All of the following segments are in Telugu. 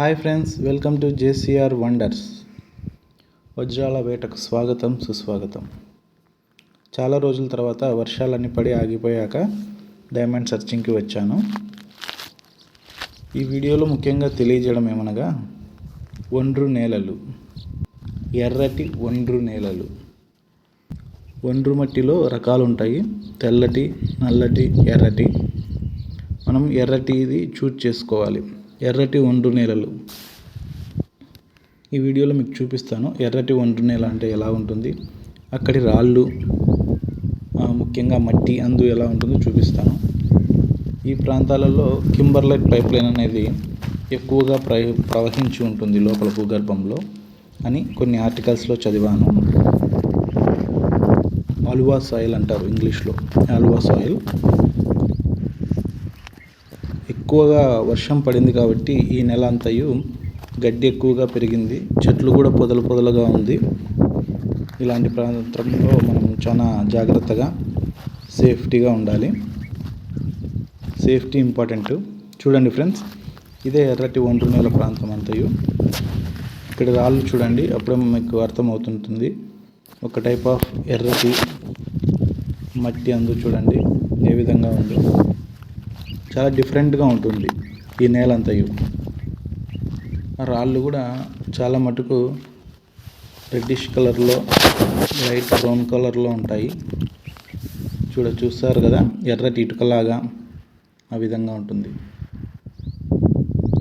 Hi friends welcome to JCR Wonders. వజ్రాల వేటకు స్వాగతం సుస్వాగతం. చాలా రోజుల తర్వాత వర్షాలన్నీ పడి ఆగిపోయాక డైమండ్ సర్చింగ్కి వచ్చాను. ఈ వీడియోలో ముఖ్యంగా తెలియజేయడం ఏమనగా ఒండ్రు నేలలు. ఎర్రటి ఒండ్రు నేలలు. ఒండ్రు మట్టిలో రకాలు ఉంటాయి తెల్లటి నల్లటి ఎర్రటి. మనం ఎర్రటిది చూజ్ చేసుకోవాలి. ఎర్రటి ఒండ్రు నేలలు. ఈ వీడియోలో మీకు చూపిస్తాను ఎర్రటి ఒండ్రు నేల అంటే ఎలా ఉంటుంది అక్కడి రాళ్ళు ముఖ్యంగా మట్టి అందు ఎలా ఉంటుందో చూపిస్తాను. ఈ ప్రాంతాలలో కింబర్లైట్ పైప్ లైన్ అనేది ఎక్కువగా ప్ర ప్రవహించి ఉంటుంది లోపల భూగర్భంలో అని కొన్ని ఆర్టికల్స్లో చదివాను. అలువా సాయిల్ అంటారు ఇంగ్లీష్లో. Alluvial soil. ఎక్కువగా వర్షం పడింది కాబట్టి ఈ నెల అంతయు గడ్డి ఎక్కువగా పెరిగింది. చెట్లు కూడా పొదలు పొదలుగా ఉంది. ఇలాంటి ప్రాంతంలో మనం చాలా జాగ్రత్తగా సేఫ్టీగా ఉండాలి. Safety important. చూడండి ఫ్రెండ్స్ ఇదే ఎర్రటి ఒండ్రు నేల ప్రాంతం అంతయు. ఇక్కడ రాళ్ళు చూడండి అప్పుడే మీకు అర్థమవుతుంటుంది. ఒక టైప్ ఆఫ్ ఎర్రటి మట్టి అందు చూడండి ఏ విధంగా ఉందో. చాలా డిఫరెంట్గా ఉంటుంది ఈ నేల అంతయు రాళ్ళు కూడా చాలా మటుకు రెడ్డిష్ కలర్లో లైట్ బ్రౌన్ కలర్లో ఉంటాయి. చూడ చూస్తారు కదా ఎర్రటి ఇటుకలాగా ఆ విధంగా ఉంటుంది.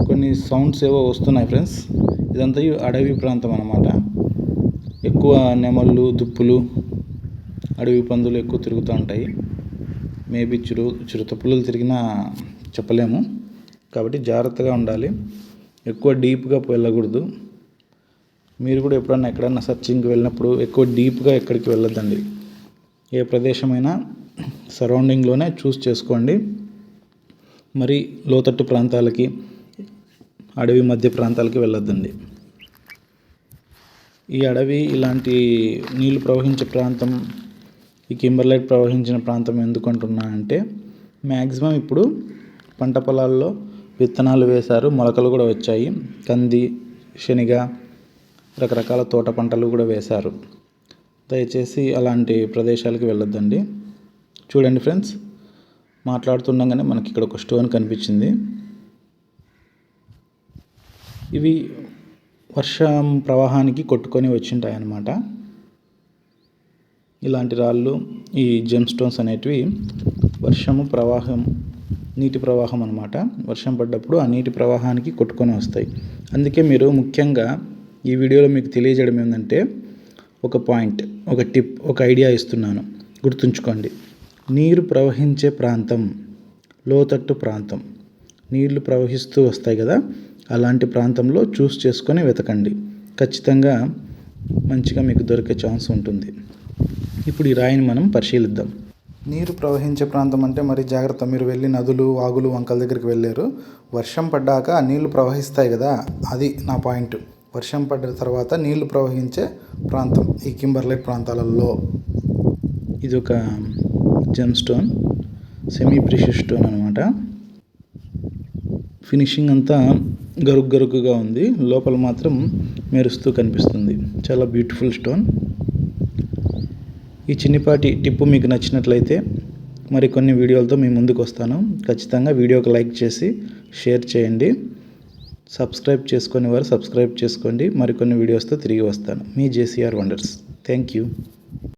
కొన్ని సౌండ్స్ ఏవో వస్తున్నాయి ఫ్రెండ్స్. ఇదంతా అడవి ప్రాంతం అన్నమాట. ఎక్కువ నెమళ్ళు దుప్పులు అడవి పందులు ఎక్కువ తిరుగుతూ ఉంటాయి. మేబీ చిరు చిరుతపులులు తిరిగినా చెప్పలేము. కాబట్టి జాగ్రత్తగా ఉండాలి. ఎక్కువ డీప్గా వెళ్ళకూడదు. మీరు కూడా ఎప్పుడన్నా ఎక్కడన్నా సర్చింగ్కి వెళ్ళినప్పుడు ఎక్కువ డీప్గా ఎక్కడికి వెళ్ళొద్దండి. ఏ ప్రదేశమైనా సరౌండింగ్లోనే చూస్ చేసుకోండి. మరి లోతట్టు ప్రాంతాలకి అడవి మధ్య ప్రాంతాలకి వెళ్ళొద్దండి. ఈ అడవి ఇలాంటి నీళ్ళు ప్రవహించే ప్రాంతం ఈ కింబర్లైట్ ప్రవహించిన ప్రాంతం ఎందుకంటున్నా అంటే మ్యాక్సిమం ఇప్పుడు పంట పొలాల్లో విత్తనాలు వేశారు మొలకలు కూడా వచ్చాయి. కంది శనగ రకరకాల తోట పంటలు కూడా వేశారు. దయచేసి అలాంటి ప్రదేశాలకు వెళ్ళొద్దండి. చూడండి ఫ్రెండ్స్ మాట్లాడుతుండగానే మనకి ఇక్కడ ఒక స్టోన్ కనిపించింది. ఇవి వర్షం ప్రవాహానికి కొట్టుకొని వచ్చింటాయి అన్నమాట ఇలాంటి రాళ్ళు ఈ జెమ్ స్టోన్స్ అనేటివి వర్షము ప్రవాహం నీటి ప్రవాహం అనమాట వర్షం పడ్డప్పుడు ఆ నీటి ప్రవాహానికి కొట్టుకొని వస్తాయి. అందుకే మీరు ముఖ్యంగా ఈ వీడియోలో మీకు తెలియజేయడం ఏంటంటే ఒక పాయింట్ ఒక టిప్ ఒక ఐడియా ఇస్తున్నాను. గుర్తుంచుకోండి. నీరు ప్రవహించే ప్రాంతం లోతట్టు ప్రాంతం. నీళ్ళు ప్రవహిస్తూ వస్తాయి కదా అలాంటి ప్రాంతంలో చూస్ చేసుకొని వెతకండి. ఖచ్చితంగా మంచిగా మీకు దొరికే ఛాన్స్ ఉంటుంది. ఇప్పుడు ఈ రాయిని మనం పరిశీలిద్దాం. నీరు ప్రవహించే ప్రాంతం అంటే మరి జాగ్రత్త మీరు వెళ్ళి నదులు వాగులు వంకల దగ్గరికి వెళ్ళారు. వర్షం పడ్డాక ఆ నీళ్ళు ప్రవహిస్తాయి కదా అది నా పాయింట్. వర్షం పడ్డ తర్వాత నీళ్ళు ప్రవహించే ప్రాంతం ఈ కింబర్లైట్ ప్రాంతాలలో. ఇది ఒక gem stone semi precious stone అనమాట ఫినిషింగ్ అంతా గరుకు గరుకుగా ఉంది. లోపల మాత్రం మెరుస్తూ కనిపిస్తుంది. చాలా బ్యూటిఫుల్ స్టోన్. ఈ చిన్నిపాటి టిప్పు మీకు నచ్చినట్లయితే మరికొన్ని వీడియోలతో మీ ముందుకు వస్తాను. ఖచ్చితంగా వీడియోకి లైక్ చేసి షేర్ చేయండి. సబ్స్క్రైబ్ చేసుకునే వారు సబ్స్క్రైబ్ చేసుకోండి. మరికొన్ని వీడియోస్తో తిరిగి వస్తాను. మీ జేసీఆర్ వండర్స్. Thank you.